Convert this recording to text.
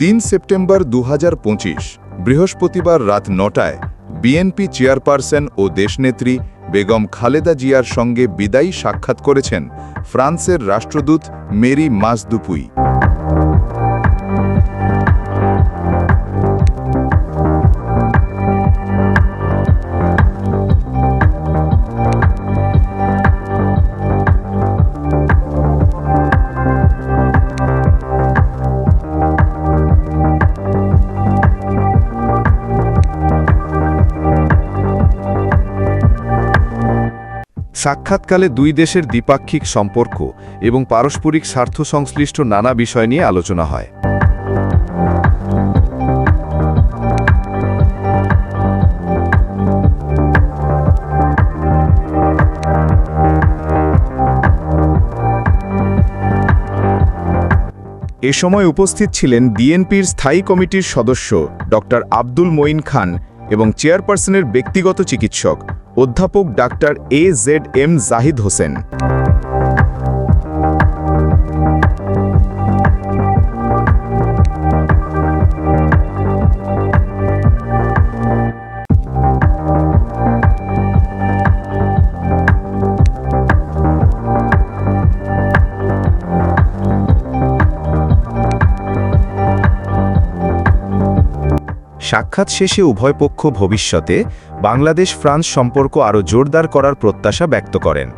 তিন সেপ্টেম্বর দু হাজার পঁচিশ, বৃহস্পতিবার রাত নটায় বিএনপি চেয়ারপারসন ও দেশনেত্রী বেগম খালেদা জিয়ার সঙ্গে বিদায়ী সাক্ষাৎ করেছেন ফ্রান্সের রাষ্ট্রদূত মেরি মাসদুপুই। সাক্ষাৎকালে দুই দেশের দ্বিপাক্ষিক সম্পর্ক এবং পারস্পরিক স্বার্থ সংশ্লিষ্ট নানা বিষয় নিয়ে আলোচনা হয়। এ সময় উপস্থিত ছিলেন ডিএনপির স্থায়ী কমিটির সদস্য ডক্টর আব্দুল মঈন খান এবং চেয়ারপারসনের ব্যক্তিগত চিকিৎসক অধ্যাপক doctor A Z M Zahid Hossain. সাক্ষাৎ শেষে উভয় পক্ষ ভবিষ্যতে বাংলাদেশ ফ্রান্স সম্পর্ক আরও জোরদার করার প্রত্যাশা ব্যক্ত করেন।